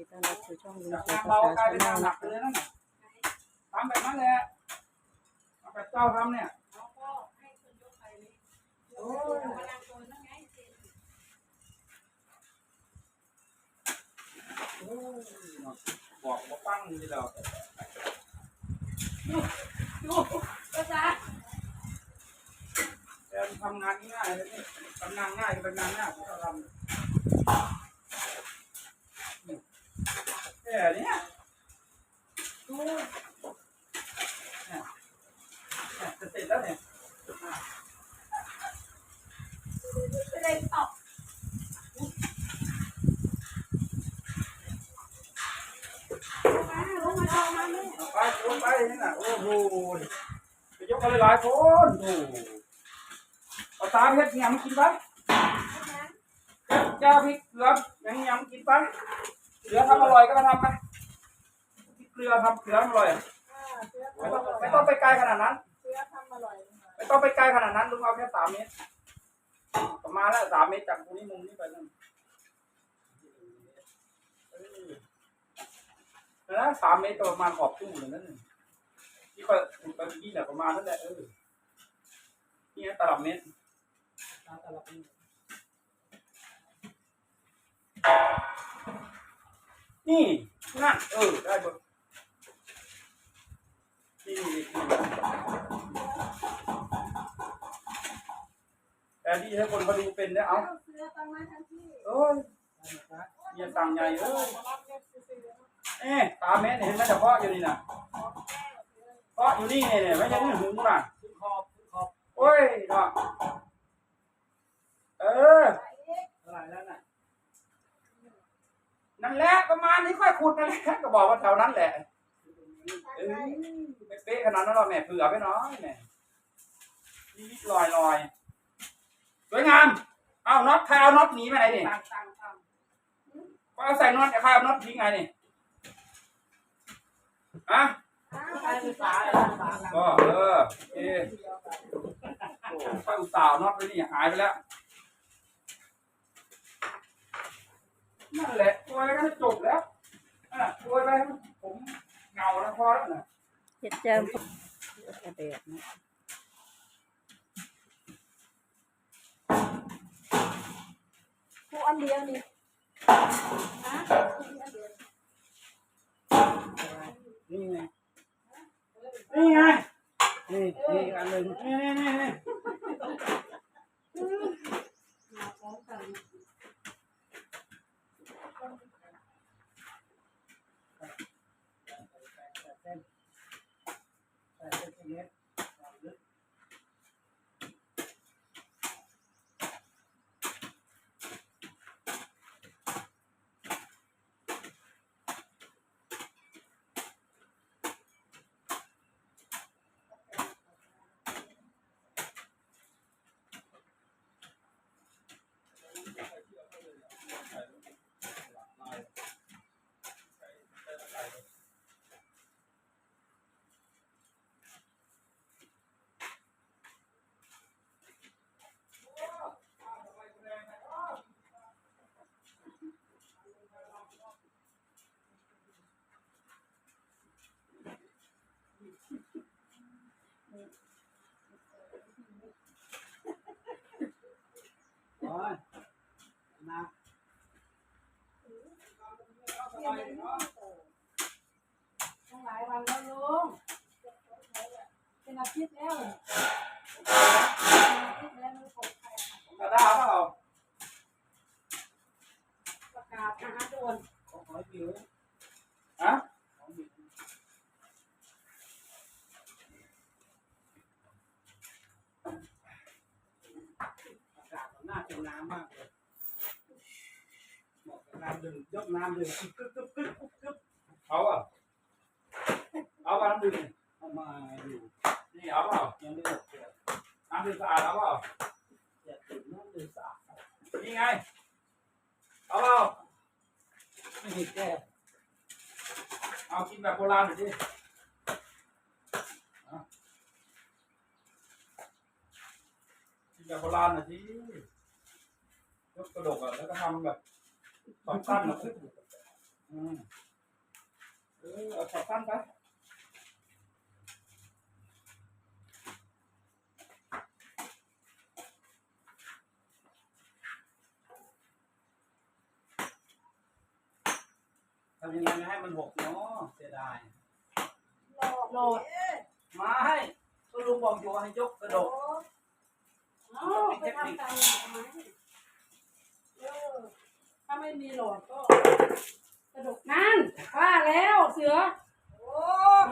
ดีต้อนรับสู่ช่องลุงจากเสือทางภาเบาษากลายชาเป็นแนทางลหนันะกไปเลยนั่นน่ะทำแบบนั้นแหละเอาแบบเจ้าทำเนี่ยโอ้ยโอ้ยบอกว่าปั้งนี่เราแต่ทำงานง่ายเลยนี่ทำงานง่ายก็เป็นงานง่ายที่เราทำนี่แต่เนี้ยดูเนี่ยเนี่ยจะเสร็จแล้วเนี่ย ไปลงไปนี่น่ะโอ้โหไปย กอะไรหลายคนโอ้โหเอาตามเฮ็ดยำกินไปเจ้าพริกเกลือยังยำกินไปเกลือทำอร่อยก็มาทำไปพริกเกลือทำเกลืออร่อยไม่ต้องไม่ต้องไปไกลขนาดนั้นไม่ต้องไปไกลขนาดนั้นลุงเอาแค่สามเมตรประมาณแล้วสามเมตรจากตรงนี้มุมนี้ไปนั่นนะสามเมตรประมาณขอบตู้เลยนั่น น่ะที่ค่อยขุดไปเมื่อกี้เนี่ยประมาณนั่นแหละเออนี่ตลับเมตรตลับเมตรนี่นั่นเออได้หมดนี่นี่แต่ที่ให้คนเขาดูเป็นนี่ยเอ้าโอ้ยเมียตังใหญ่เอ้ยเอ๊ะตาเม็ดเห็นไหมเฉพาะอยู่นี่นะ เพาะอยู่นี่เนี่ยไม่ใช่นี่หูน่ะขอบขอบโอ้ยเนาะเอออะไรแล้วน่ะนั่นแหละประมาณนี้ค่อยขุดนั่นแหละก็บอกว่าแถวนั้นแหละเออไม่เป๊ะขนาดนั้นหรอกแม่เผื่อไปหน้อยแม่นิดๆลอยลอยๆสวยงามเอาน็อตใครเอาน็อตหนีไปไหนนี่ก็เอาใส่น็อตใครเอาน็อตทิ้งไงนี่อะ ก็เออเอโอ้ค่อยอุตส่าห์น็อตไปนี่หายไปแล้ว นั่นแหละตัวอะไรก็จบแล้วอะตัวอะไรผมเงาแล้วพอแล้วนะเจ็ดเจิมกระเดียดนะผู้อันเดียวนี่นี่ไง นี่ไงนี่นี่อันหนึ่งนี่นี่นี่นี่ โอ้ยนะตั้งหลายวันแล้วลุงเป็นอาทิตย์แล้วเป็นอาทิตย์แล้วลุงผมใคร กระดาษเปล่า ประกาศนะคะโดน ขอขอผิวฮะขอผิวอากาศมันน่าเป็นน้ำมากเลยเหมาะกับการดื่มยกน้ำดื่มกึ๊บกึ๊บกึ๊บกึ๊บกึ๊บกึ๊บเอาอะเอาน้ำดื่มเอามาอยู่นี่เอาเปล่ายังไม่หมดเลยน้ำดื่มสะอาดเอาเปล่าอยากดื่มน้ำดื่มสะอาดนี่ไงเอาเปล่าไม่เห็นแก้วเอากินแบบโบราณหน่อยดิเอากินแบบโบราณหน่อยดิย กกระดกอะแล้วก็ทำแบบสองสั้นหน่อยอืมเออเอาช็อตสั้นไปทำยังไงไม่ให้มันหกเนาะเสียดายโหลดไม่ก็ลุงบอกอยู่ว่าให้ยกกระโดดเอ้าไปทำตามทำไม เออถ้าไม่มีโหลดก็กระดกนั่นว่าแล้วเสือ โอ้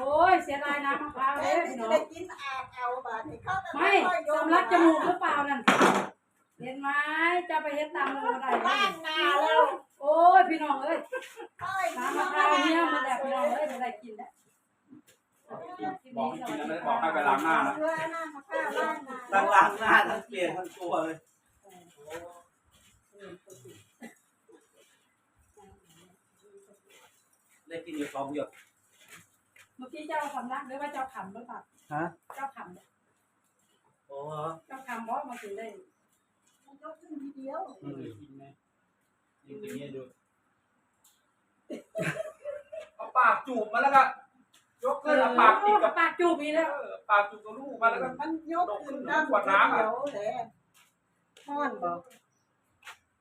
โอ้ยเสียดายน้ำมะพร้าวแม่เลยที่พี่น้อได้งกินอาบเอาบาดนี้เขาก็ไม่ค่อยโยนสำลักจมูกหรือเปล่านั่นเห็นไหมจะไปเฮ็ดตามมือได้ไหมล้างหน้าแล้วโอ้ยพี่น้องเอ้ยค่อยน้ำมะพร้าวเนี่ยมันแบบพี่น้องเอ้ยไม่ได้กินแล้วบอกให้กินแล้วไม่ได้บอกให้ไปล้างหน้านะ เพื่อหน้ามาข้าวล้างหน้าทั้งล้างหน้าทั้งเปลี่ยนทั้งตัวเลย ได้กินอยู่สองหยดเมื่อกี้เจ้าสำลักหรือว่าเจ้าขำหรือเปล่าฮะเจ้าขำเนี่ยโอ้เจ้าขำว่ามาถึงได้มันยกขึ้นทีเดียวอืมกินไหมกินอย่างนี้ดูเอาปากจูบมาแล้วก็ยกขึ้นเอาปากติดกับปากจูบอีกแล้วเออปากจูบกับลูกมาแล้วก็ มันยกขึ้นน้ำทีเดียวแหละห้อนบ่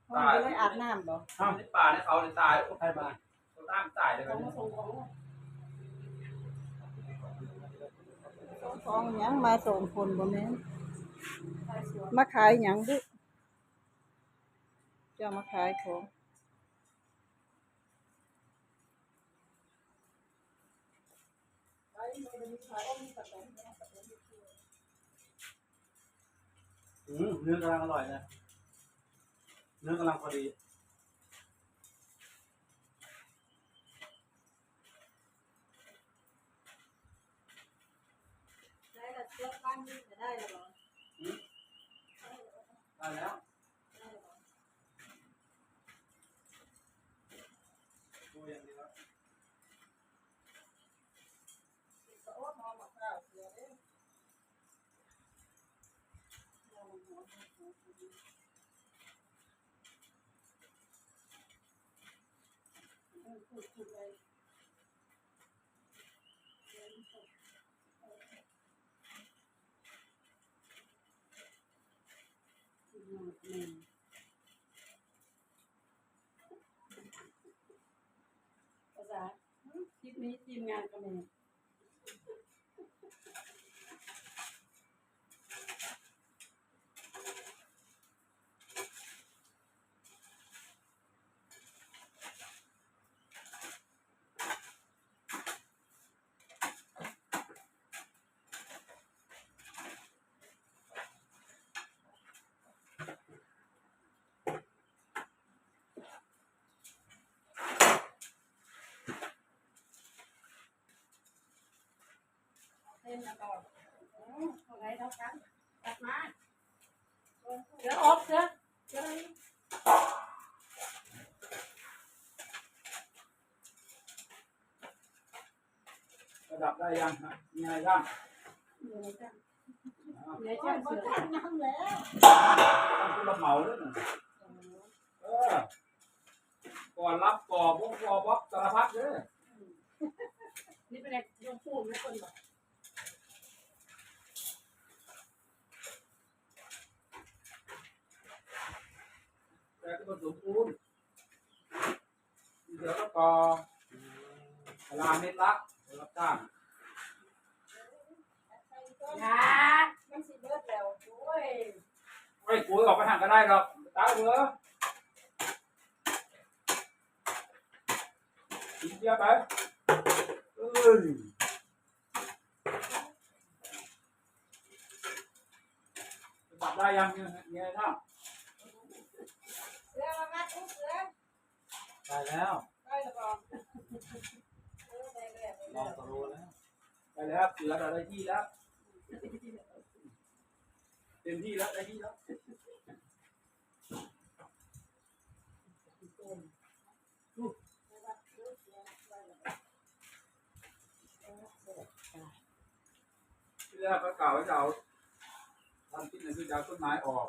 ห้อนก็เลยอาบน้ำบ่ทำในป่าในเขาในตายโอ้ใครมาเขาตั้งตายเลยขกัอนงมาส่งของของหยังมาส่งคนบ่แม่นใต้สวนมาขายหยังดุจะมาขายของอืมเนื้อกำลังอร่อยนะเนื้อกำลังพอดี ได้ละเสื้อปั้นนี่จะได้หรอได้แล้วตัว ภาษาคลิปนี้ทีมงานกำลัง เต้นแล้วก็อะไรเท่ากันตัดมาเสือออกเสือเสือระดับได้ยังฮะมีอะไรบ้างเหนื่อยจังอ่าเหนื่อยก่จัองนบ่เสือทันน้ำแล้วต้องคุณรับเหมาด้วยนะเออก่อนรับก่อบกก่อบล็อกสารพัดเลยนี่เป็นไงยงพูดนะคนบอก แต่ก็ผสมปูนเดี๋ยวก็ก่อเวลาเม็ดละรับจ้างนะมันสิเบิดแล้วโอ้ยไม่ปุ๋ยออกไปทางก็ได้หรอกตาเหลือกินเยอะไปเอ้ยจับได้ยังเนี่ยเนี่ยนะ เสือมางัดอุ้เสือ ได้แล้วได้หรือเปล่าได้แล้วลแล้องวตะโลแล้วได้แล้วเสือได้ที่แล้ว เต็มที่แล้วได้ที่แล้วที่แรกก็กล่าวว่าจะเอาทำกินเนี่ยคือจะเอาต้นไม้ออก